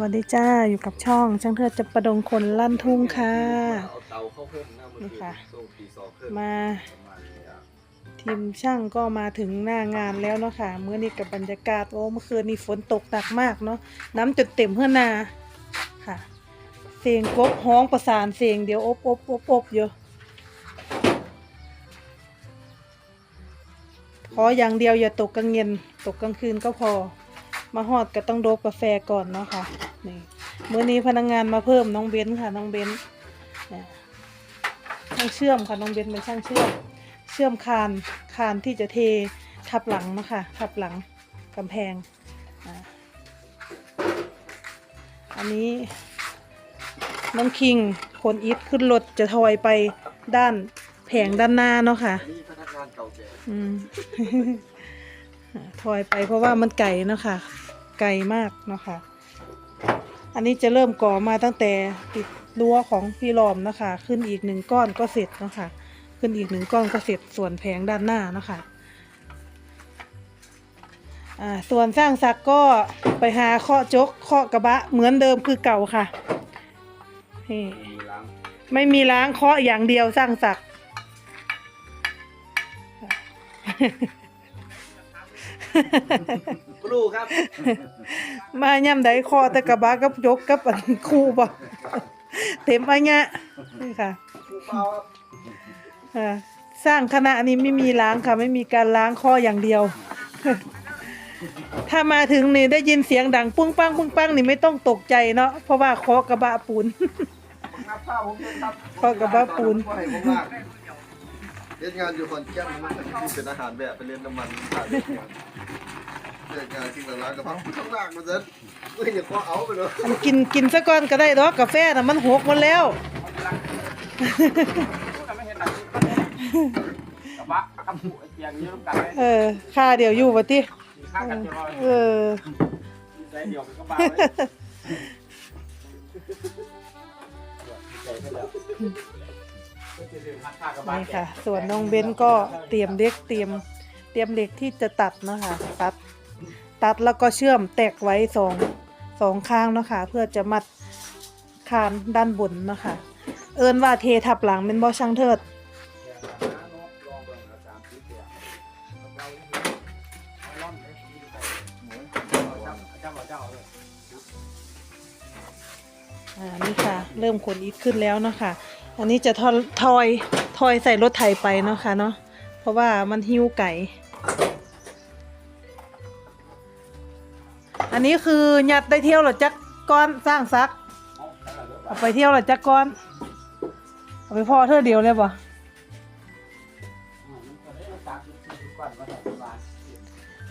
วัสดีจ้าอยู่กับช่องช่างเทิดจะประดงคนลั่นทุ่งค่ะเอาเตาเข้าเพิ่มนะมันนี่ค่ะส่งปีสองเพิ่มมาประมาณนี้อะทีมช่างก็มาถึงหน้างานแล้วเนาะค่ะเมื่อนี้กับบรรยากาศโอ้เมื่อคืนนี้ฝนตกหนักมากเนาะน้ำจนเต็มเพื่อนาค่ะ เสียงกบฮ้องประสานเสียงเดียวอบอบอบอบอยู่ขออย่างเดียวอย่าตกกลางเย็นตกกลางคืนก็พอ มาฮอดก็ต้องโดบกาแฟก่อนเนาะค่ะนี่มื้อนี้พนักงานมาเพิ่มน้องเบนซ์ค่ะน้องเบนซ์เนี่ยช่างเชื่อมค่ะน้องเบนซ์เป็นช่างเชื่อม เชื่อมคานคานที่จะเททับหลังเนาะคะทับหลังกำแพงอ่าอันนี้น้องคิงคนอิทขึ้นรถจะทอยไปด้านแผงด้านหน้าเนาะค่ะนี่พนักงานเก่าแก่อืมถอยไปเพราะว่ามันไก่เนาะค่ะ ไก่มากเนาะค่ะ อันนี้จะเริ่มก่อมาตั้งแต่ติดรั้วของพี่ลอมนะคะ ขึ้นอีกหนึ่งก้อนก็เสร็จเนาะค่ะ ขึ้นอีกหนึ่งก้อนก็เสร็จส่วนแผงด้านหน้าเนาะคะอ่าส่วนสร้างซักก็ไปหาเคาะจกเคาะกระบะเหมือนเดิมคือเก่าค่ะนี่มีล้างไม่มีล้างเคาะอย่างเดียวสร้างสัก ครูครับ มาย่ำใดคอแต่กระบะกับยกกับอันคู่บ่เต็มอันเนี้ยนี่ค่ะครูเปล่าครับอ่าสร้างคณะนี้ไม่มีล้างค่ะ ไม่มีการล้างข้ออย่างเดียว ถ้ามาถึงนี่ได้ยินเสียงดังปุ้งปังปุ้งปังนี่ไม่ต้องตกใจเนาะเพราะว่าเคาะกระบะปูนผมนับผ้าผมเป็นครับข้อกับบ้าปูน ผมให้ผมลาก เล่นงานอยู่ขอนแก่นมันคือเป็นอาหารแบบไปเล่นน้ำมันผ่านเล่นงานเล่นงานที่ร้านกระเพราข้างล่างมันจะเฮ้ยอย่าก็เอาไปเลยอันกินกินซะก่อนก็ได้ดอกกาแฟน่ะมันหกหมดแล้ว กระบะกับผู้เตียงนี้ร่วมกันเลยเออค่าเดี๋ยวอยู่บ่ติมีข้างกันจะรอเออใจเดียวเป็นกระบะเลยใจไปแล้ว นี่ค่ะ ส่วนน้องเบนก็เตรียมเล็กเตรียมเตรียมเหล็กที่จะตัดนะคะ ตัดตัดแล้วก็เชื่อมแตกไว้สองสองข้างนะคะ เพื่อจะมัดคานด้านบนนะคะ เอินว่าเททับหลังเป็นบ่ช่างเทิดอ่านี่ค่ะ เริ่มขนอีทขึ้นแล้วนะคะ อันนี้จะทอทอยทอยใส่รถไถไปเนาะค่ะเนาะเพราะว่ามันหิ้วไก่ อันนี้คือยัดได้เที่ยวหรอจักก้อนสร้างซักเอาไปเที่ยวหรอจักก้อนเอาไปพ่อเธอเดียวเลยปะ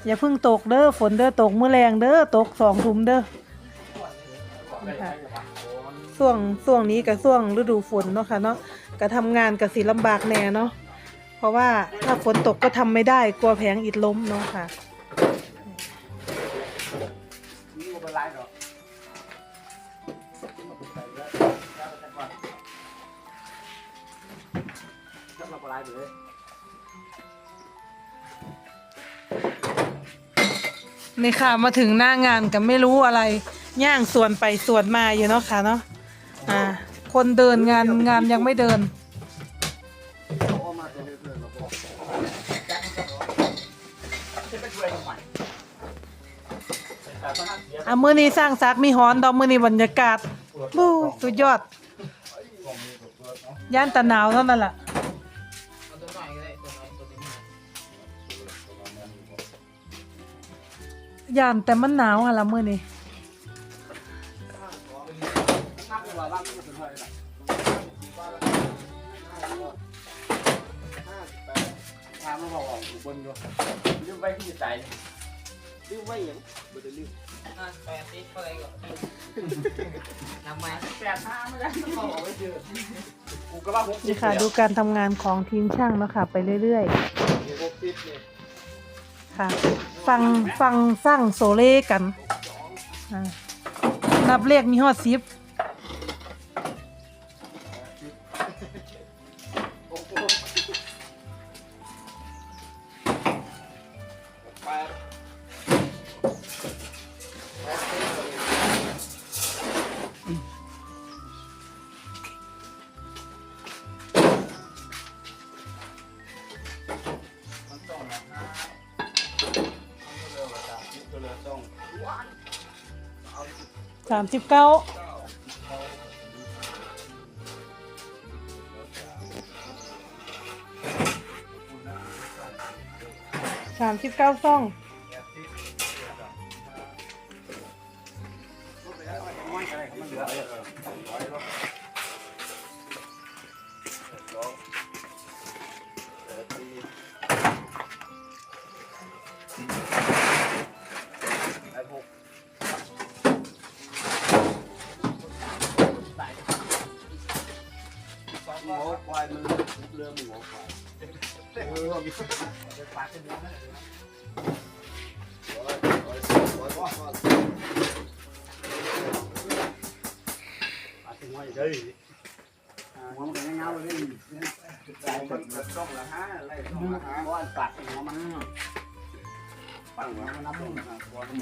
อย่าเพิ่งตกเด้อฝนเด้อตกเมื่อแรงเด้อตกสองทุ่มเด้อ ช่วงช่วงนี้กับช่วงฤดูฝนเนาะค่ะเนาะก็ทำงานกับสีลำบากแน่เนาะเพราะว่าถ้าฝนตกก็ทำไม่ได้กลัวแผงอิดล้มเนาะค่ะนี่ค่ะมาถึงหน้างานก็ไม่รู้อะไรย่างส่วนไปส่วนมาอยู่เนาะค่ะเนาะ อ่าคนเดินงานงานยังไม่เดินอามือยๆเราบอกอะมือนี้สร้างซักมีฮอนดอกมือนี้บรรยากาศบู้สุดยอด ย่านตะหนาวเท่านั้นล่ะย่านแต่มันหนาวอะละมือนี้ ทางมันบอกว่าอยู่บนอยู่ลืมไว้ที่ใจลืมไว้ยังบ่ได้ลืมแปดสิบเท่าไรก่อนนำมาแปดห้าไม่ได้ต้องบอกไว้เจอกูก็ว่าหกสินี่ค่ะ ดูการทำงานของทีมช่างเนาะค่ะ ไปเรื่อยหกสิบเนี่ยๆ ค่ะ ฟังฟังสร้างโซเล่กันอ่านับเลขมีฮอดซิป สามสิบเก้าสามสิบเก้าซ่อง เรือหมูควายเออมีปาเป็นเนื้อไหมร้อยร้อยร้อยร้อยปากเป็นหัวอยู่เลยหัวมันเป็นเงาเลยใส่มันต้องละห้าไล่ต้องละห้าว่าปาเป็นหัวมันปากหัวมันนับลงหัวมัน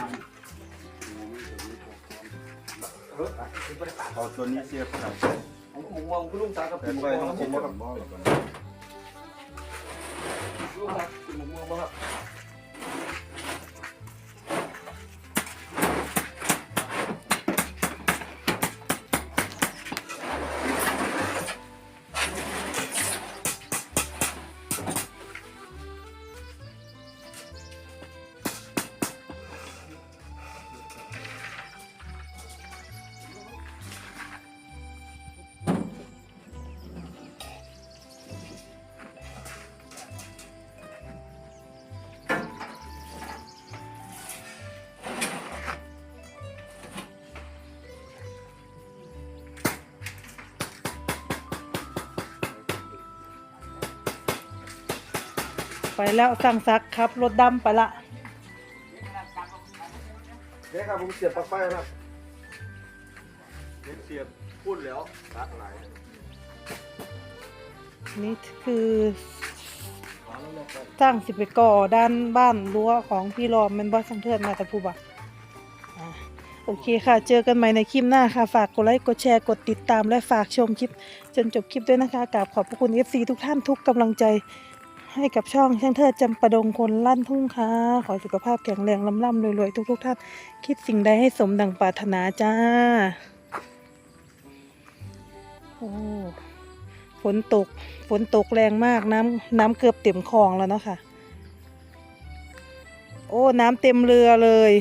เอาตัวนี้เสียบครับ ผมมองคุณลุงตากับเป็นไปน้องผมมากับมองกับลุงตาเป็นมองกับ ไปแล้วสั่งซักครับรถดำไปละเด็กครับผมเสียบปลั๊กไฟครับเสียบพูดแล้วรักหลายนี่คือสร้างสิบไปก่อด้านบ้านรั้วของพี่รอมแมันบอสังเทือนมาต่ผู้บ่ะอะโอเคค่ะ เจอกันใหม่ในคลิปหน้าค่ะ ฝากกดไลค์กดแชร์กดติดตามและฝากชมคลิป จนจบคลิปด้วยนะคะกราบขอบพระคุณ FC ทุกท่านทุกกำลังใจ ให้กับช่องช่างเทิดจำปะดงคนลั่นทุ่งค่ะ ขอสุขภาพแข็งแรงล่ำล่ำรวยๆ ทุกๆ ท่าน คิดสิ่งใดให้สมดังปรารถนาจ้า โอ้ฝนตก ฝนตกแรงมากน้ำน้ำเกือบเต็มคลองแล้วเนาะค่ะ โอ้ น้ำเต็มเรือเลย